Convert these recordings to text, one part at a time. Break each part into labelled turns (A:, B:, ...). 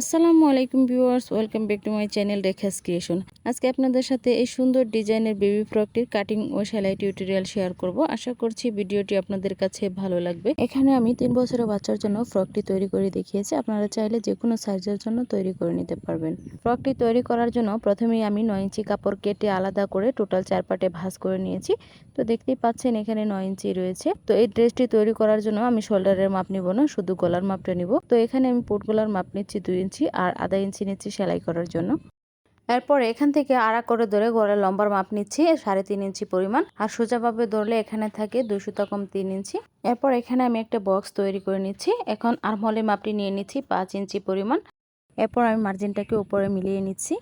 A: আসসালামু আলাইকুম viewers, welcome back to my channel Rekha's creation. আজকে আপনাদের সাথে এই সুন্দর ডিজাইনের বেবি ফ্রকটির কাটিং ও সেলাই টিউটোরিয়াল শেয়ার করব। আশা করছি ভিডিওটি আপনাদের কাছে ভালো লাগবে। এখানে আমি তিন বছরের বাচ্চার জন্য ফ্রকটি তৈরি করে দেখিয়েছি। আপনারা চাইলে যে কোনো সাইজের জন্য তৈরি করে নিতে পারবেন। ফ্রকটি তৈরি করার জন্য প্রথমেই আমি নয় ইঞ্চি কাপড় কেটে আলাদা করে টোটাল চার পাটে ভাঁজ করে নিয়েছি। তো দেখতেই পাচ্ছেন এখানে নয় ইঞ্চি রয়েছে। তো এই ড্রেসটি তৈরি করার জন্য আমি শোল্ডারের মাপ নিব না, শুধু গলার মাপটা নিব। তো এখানে আমি পোট গলার মাপ নিচ্ছি দুই ইঞ্চি আর আধা ইঞ্চি নিচ্ছি সেলাই করার জন্য। এরপর এখান থেকে আড়া করে ধরে গলার লম্বার মাপ নিচ্ছি, সাড়ে তিন ইঞ্চি পরিমাণ। আর সোজাভাবে ধরলে এখানে থাকে দুশো কম তিন ইঞ্চি। এরপর এখানে আমি একটা বক্স তৈরি করে নিচ্ছি। এখন আরমহলের মাপটি নিয়ে নিচ্ছি পাঁচ ইঞ্চি পরিমাণ। এরপর আমি মার্জিনটাকে উপরে মিলিয়ে নিচ্ছি।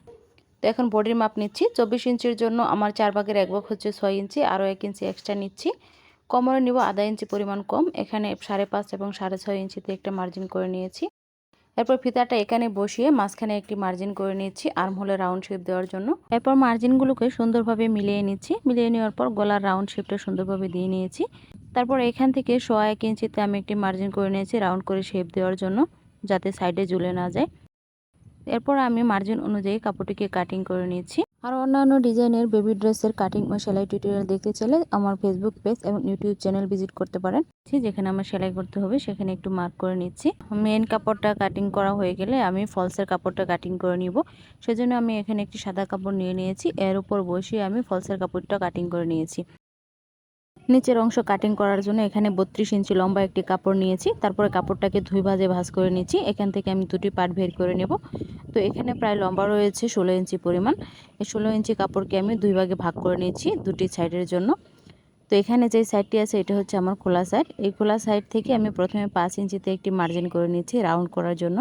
A: তো এখন বডির মাপ নিচ্ছি। চব্বিশ ইঞ্চির জন্য আমার চার ভাগের এক ভাগ হচ্ছে ছয় ইঞ্চি, আরও এক ইঞ্চি এক্সট্রা নিচ্ছি। কোমরে নিব আধা ইঞ্চি পরিমাণ কম। এখানে সাড়ে পাঁচ এবং সাড়ে ছয় ইঞ্চিতে একটা মার্জিন করে নিয়েছি। এরপর ফিতাটা এখানে বসিয়ে মাঝখানে একটি মার্জিন করে নিচ্ছি আর্মহোলে রাউন্ড শেপ দেওয়ার জন্য। এরপর মার্জিনগুলোকে সুন্দরভাবে মিলিয়ে নিচ্ছি। মিলিয়ে নেওয়ার পর গলার রাউন্ড শেপটা সুন্দরভাবে দিয়ে নিয়েছি। তারপর এখান থেকে সোয়া এক ইঞ্চিতে আমি একটি মার্জিন করে নিয়েছি রাউন্ড করে শেপ দেওয়ার জন্য, যাতে সাইডে ঝুলে না যায়। এরপর আমি মার্জিন অনুযায়ী কাপড়টিকে কাটিং করে নিয়েছি আর অন্যান্য ডিজাইনের বেবি ড্রেসের কাটিং ও সেলাই টিউটোরিয়াল দেখতে চাইলে আমার ফেসবুক পেজ এবং ইউটিউব চ্যানেল ভিজিট করতে পারেন। যেখানে আমার সেলাই করতে হবে, সেখানে একটু মার্ক করে নিচ্ছি। মেন কাপড়টা কাটিং করা হয়ে গেলে আমি ফলসের কাপড়টা কাটিং করে নিব। সেজন্য আমি এখানে একটি সাদা কাপড় নিয়ে নিয়েছি। এর উপর বসিয়ে আমি ফলসের কাপড়টা কাটিং করে নিয়েছি। নিচের অংশ কাটিং করার জন্য এখানে বত্রিশ ইঞ্চি লম্বা একটি কাপড় নিয়েছি। তারপরে কাপড়টাকে ধুই ভাজে ভাজ করে নিয়েছি এখান থেকে আমি দুটি পার্ট বের করে নেব। তো এখানে প্রায় লম্বা রয়েছে ষোলো ইঞ্চি পরিমাণ। এই ষোলো ইঞ্চি কাপড়কে আমি দুই ভাগে ভাগ করে নিয়েছি দুটি সাইডের জন্য। তো এখানে যে সাইডটি আছে, এটা হচ্ছে আমার খোলা সাইড এই খোলা সাইড থেকে আমি প্রথমে পাঁচ ইঞ্চিতে একটি মার্জিন করে নিয়েছি রাউন্ড করার জন্য।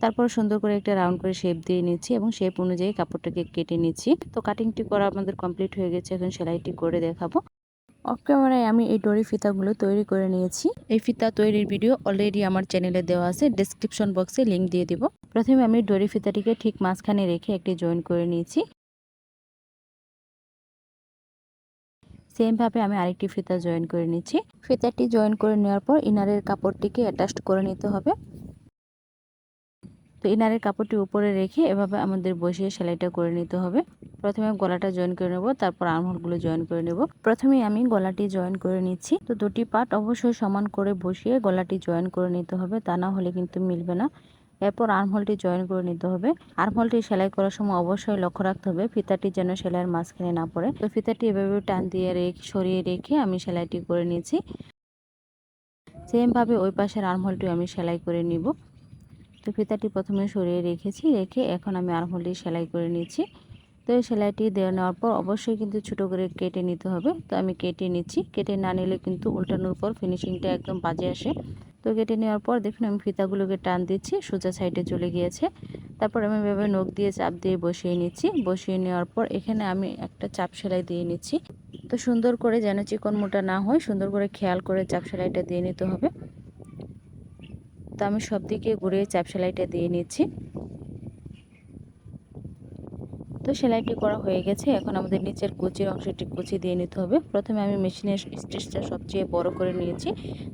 A: তারপর সুন্দর করে একটা রাউন্ড করে শেপ দিয়ে নিচ্ছি এবং শেপ অনুযায়ী কাপড়টাকে কেটে নিচ্ছি। তো কাটিংটি করা আমাদের কমপ্লিট হয়ে গেছে। এখন সেলাইটি করে দেখাবো। অফ ক্যামেরায় আমি এই ডরি ফিতাগুলো তৈরি করে নিয়েছি। এই ফিতা তৈরির ভিডিও অলরেডি আমার চ্যানেলে দেওয়া আছে ডিসক্রিপশন বক্সে লিঙ্ক দিয়ে দিব। প্রথমে আমি ডরি ফিতাটিকে ঠিক মাঝখানে রেখে একটি জয়েন করে নিয়েছি। সেমভাবে আমি আরেকটি ফিতা জয়েন করে নিচ্ছি। ফিতাটি জয়েন করে নেওয়ার পর ইনারের কাপড়টিকে অ্যাটাচ করে নিতে হবে। তো ইনারের কাপড়টি উপরে রেখে এভাবে আমাদের বসিয়ে সেলাইটা করে নিতে হবে। প্রথমে গলাটা জয়েন করে নেব, তারপর আর্মহোলগুলো জয়েন করে নেব। প্রথমে আমি গলাটি জয়েন করে নিচ্ছি। তো দুটি পার্ট অবশ্যই সমান করে বসিয়ে গলাটি জয়েন করে নিতে হবে, তা না হলে কিন্তু মিলবে না। এরপর আর্মহোলটি জয়েন করে নিতে হবে। আর্মহোলটি সেলাই করার সময় অবশ্যই লক্ষ্য রাখতে হবে, ফিতাটি যেন সেলাইয়ের মাঝখানে না পড়ে। তো ফিতাটি এভাবে টান দিয়ে রেখে, সরিয়ে রেখে আমি সেলাইটি করে নিয়েছি সেমভাবে ওই পাশের আর্মহোলটি আমি সেলাই করে নিব। তো ফিতাটি প্রথমে সরিয়ে রেখেছি, রেখে এখন আমি আর্মহোলটি সেলাই করে নিচ্ছি। তো এই সেলাইটি দেওয়া নেওয়ার পর অবশ্যই কিন্তু ছোটো করে কেটে নিতে হবে। তো আমি কেটে নিচ্ছি, কেটে না নিলে কিন্তু উল্টানোর পর ফিনিশিংটা একদম বাজে আসে। তো কেটে নেওয়ার পর দেখুন আমি ফিতাগুলোকে টান দিচ্ছি, সোজা সাইডে চলে গিয়েছে। তারপর আমি এভাবে নখ দিয়ে চাপ দিয়ে বসিয়ে নিচ্ছি। বসিয়ে নেওয়ার পর এখানে আমি একটা চাপ সেলাই দিয়ে নিচ্ছি। তো সুন্দর করে যেন চিকন মোটা না হয়, সুন্দর করে খেয়াল করে চাপ সেলাইটা দিয়ে নিতে হবে। তো আমি সব দিকে ঘুরে চাপ সেলাইটা দিয়ে নিচ্ছি। তো সেলাইটি করা হয়ে গেছে। এখন আমাদের নিচের কুচির অংশটি কুচি দিয়ে নিতে হবে। প্রথমে আমি মেশিনের স্টিচটা সবচেয়ে বড় করে নিয়েছি।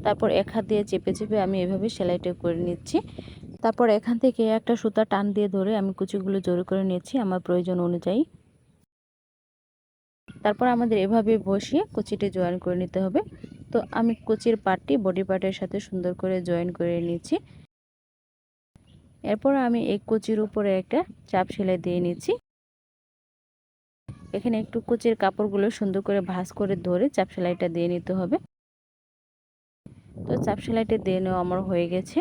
A: তারপর এক হাত দিয়ে চেপে চেপে আমি এভাবে সেলাইটা করে নিচ্ছি। তারপর এখান থেকে একটা সুতা টান দিয়ে ধরে আমি কুচিগুলো জোরে করে নিয়েছি আমার প্রয়োজন অনুযায়ী। তারপর আমাদের এভাবে বসিয়ে কুচিটি জয়েন করে নিতে হবে। তো আমি কুচির পার্টটি বডি পার্টের সাথে সুন্দর করে জয়েন করে নিচ্ছি এরপর আমি এই কুচির উপরে একটা চাপ সেলাই দিয়ে নিচ্ছি এখানে একটু কুচির কাপড়গুলো সুন্দর করে ভাঁজ করে ধরে চাপ সেলাইটা দিয়ে নিতে হবে। তো চাপ সেলাইটা দিয়ে নেওয়া আমার হয়ে গেছে।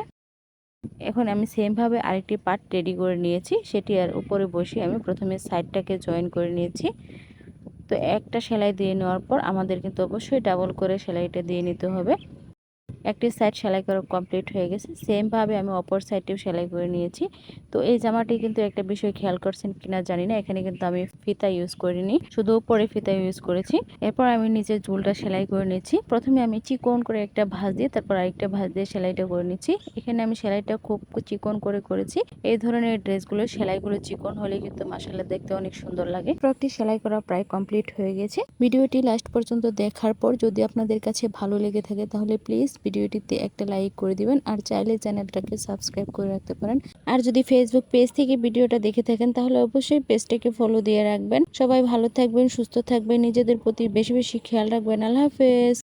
A: এখন আমি সেমভাবে আরেকটি পার্ট রেডি করে নিয়েছি। সেটি আর উপরে বসে আমি প্রথমে সাইডটাকে জয়েন করে নিয়েছি। তো একটা সেলাই দিয়ে নেওয়ার পর আমাদের কিন্তু অবশ্যই ডাবল করে সেলাইটা দিয়ে নিতে হবে। একটি সাইড সেলাই করা কমপ্লিট হয়ে গেছে। সেমভাবে আমি অপর সাইডটিও সেলাই করে নিয়েছি। তো এই জামাটি কিন্তু একটা বিষয় খেয়াল করছেন কিনা জানি না, এখানে কিন্তু আমি ফিতা ইউজ করিনি, শুধু উপরে ফিতা ইউজ করেছি। এরপর আমি নিজের ঝুলটা সেলাই করে নিয়েছি প্রথমে আমি চিকন করে একটা ভাঁজ দিয়ে তারপর আরেকটা ভাঁজ দিয়ে সেলাইটা করে নিচ্ছি। এখানে আমি সেলাইটা খুব চিকন করে করেছি। এই ধরনের ড্রেসগুলো, সেলাইগুলো চিকন হলে কিন্তু মাসালা দেখতে অনেক সুন্দর লাগে। ফ্রকটি সেলাই করা প্রায় কমপ্লিট হয়ে গেছে। ভিডিওটি লাস্ট পর্যন্ত দেখার পর যদি আপনাদের কাছে ভালো লেগে থাকে তাহলে প্লিজ ভিডিওটিতে একটা লাইক করে দিবেন আর চাইলে চ্যানেলটাকে সাবস্ক্রাইব করে রাখতে পারেন। আর যদি ফেসবুক পেজ থেকে ভিডিওটা দেখে থাকেন, তাহলে অবশ্যই পেজটাকে ফলো দিয়ে রাখবেন। সবাই ভালো থাকবেন, সুস্থ থাকবেন, নিজেদের প্রতি বেশি বেশি খেয়াল রাখবেন। আল্লাহ হাফেজ।